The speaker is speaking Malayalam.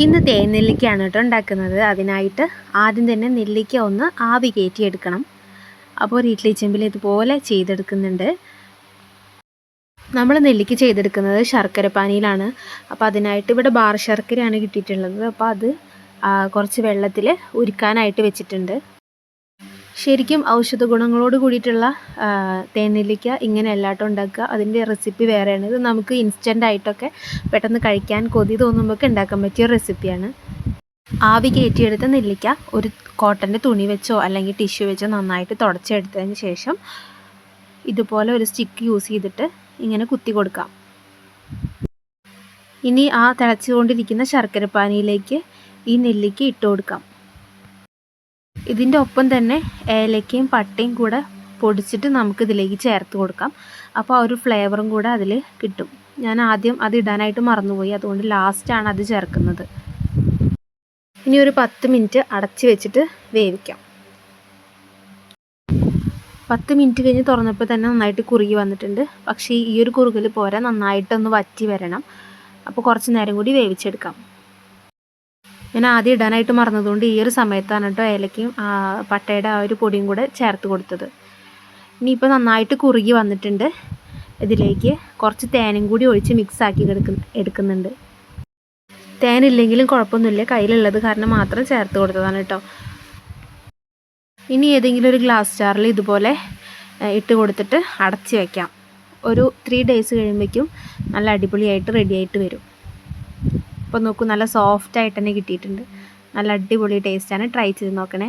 ഇന്ന് തേൻ നെല്ലിക്കയാണ് കേട്ടോ ഉണ്ടാക്കുന്നത്. അതിനായിട്ട് ആദ്യം തന്നെ നെല്ലിക്ക ഒന്ന് ആവി കയറ്റിയെടുക്കണം. അപ്പോൾ ഒരു ഇഡ്ലി ചെമ്പിൽ ഇതുപോലെ ചെയ്തെടുക്കുന്നുണ്ട്. നമ്മൾ നെല്ലിക്ക ചെയ്തെടുക്കുന്നത് ശർക്കര പാനിയിലാണ്. അപ്പോൾ അതിനായിട്ട് ഇവിടെ ബാർ ശർക്കരയാണ് കിട്ടിയിട്ടുള്ളത്. അപ്പോൾ അത് കുറച്ച് വെള്ളത്തിൽ ഉരുക്കാനായിട്ട് വെച്ചിട്ടുണ്ട്. ശരിക്കും ഔഷധ ഗുണങ്ങളോട് കൂടിയിട്ടുള്ള തേനെല്ലിക്ക ഇങ്ങനെ അല്ലാട്ടോ ഉണ്ടാക്കുക. അതിന്റെ റെസിപ്പി വേറെയാണ്. ഇത് നമുക്ക് ഇൻസ്റ്റന്റ് ആയിട്ടൊക്കെ പെട്ടെന്ന് കഴിക്കാൻ കൊതി തോന്നുമ്പോൾ ഉണ്ടാക്കാൻ പറ്റിയ റെസിപ്പിയാണ് ആവി കയറ്റിയെടുത്ത നെല്ലിക്ക ഒരു കോട്ടന്റെ തുണി വെച്ചോ അല്ലെങ്കിൽ ടിഷ്യൂ വെച്ചോ നന്നായിട്ട് തുടച്ചെടുത്തതിന് ശേഷം ഇതുപോലെ ഒരു സ്റ്റിക്ക് യൂസ് ചെയ്തിട്ട് ഇങ്ങനെ കുത്തി കൊടുക്കാം. ഇനി ആ തിളച്ചുകൊണ്ടിരിക്കുന്ന ശർക്കരപ്പാനിയിലേക്ക് ഈ നെല്ലിക്ക ഇട്ട് കൊടുക്കാം. ഇതിന്റെ ഒപ്പം തന്നെ ഏലക്കയും പട്ടയും കൂടെ പൊടിച്ചിട്ട് നമുക്ക് ഇതിലേക്ക് ചേർത്ത് കൊടുക്കാം. അപ്പോൾ ആ ഒരു ഫ്ലേവറും കൂടെ അതിൽ കിട്ടും. ഞാൻ ആദ്യം അത് ഇടാനായിട്ട് മറന്നുപോയി. അതുകൊണ്ട് ലാസ്റ്റാണ് അത് ചേർക്കുന്നത്. ഇനി ഒരു പത്ത് മിനിറ്റ് അടച്ച് വെച്ചിട്ട് വേവിക്കാം. പത്ത് മിനിറ്റ് കഴിഞ്ഞ് തുറന്നപ്പോൾ തന്നെ നന്നായിട്ട് കുറുകി വന്നിട്ടുണ്ട്. പക്ഷേ ഈ ഒരു കുറുകൽ പോരാ നന്നായിട്ടൊന്ന് വറ്റി വരണം. അപ്പോൾ കുറച്ച് നേരം കൂടി വേവിച്ചെടുക്കാം. ഞാൻ ആദ്യം ഇടാനായിട്ട് മറന്നതുകൊണ്ട് ഈ ഒരു സമയത്താണ് കേട്ടോ ഏലക്കയും പട്ടയുടെ ആ ഒരു പൊടിയും കൂടെ ചേർത്ത് കൊടുത്തത്. ഇനിയിപ്പോൾ നന്നായിട്ട് കുറുകി വന്നിട്ടുണ്ട്. ഇതിലേക്ക് കുറച്ച് തേനും കൂടി ഒഴിച്ച് മിക്സ് ആക്കി എടുക്കുന്ന എടുക്കുന്നുണ്ട്. തേനില്ലെങ്കിലും കുഴപ്പമൊന്നുമില്ല. കയ്യിലുള്ളത് കാരണം മാത്രം ചേർത്ത് കൊടുത്തതാണ് കേട്ടോ. ഇനി ഏതെങ്കിലും ഒരു ഗ്ലാസ് ജാറിൽ ഇതുപോലെ ഇട്ട് കൊടുത്തിട്ട് അടച്ച് വയ്ക്കാം ഒരു ത്രീ ഡേയ്സ് കഴിയുമ്പോഴേക്കും നല്ല അടിപൊളിയായിട്ട് റെഡി ആയിട്ട് വരും. അപ്പോൾ നോക്കൂ നല്ല സോഫ്റ്റ് ആയിട്ട് തന്നെ കിട്ടിയിട്ടുണ്ട്. നല്ല അടിപൊളി ടേസ്റ്റാണ് ട്രൈ ചെയ്ത് നോക്കണേ.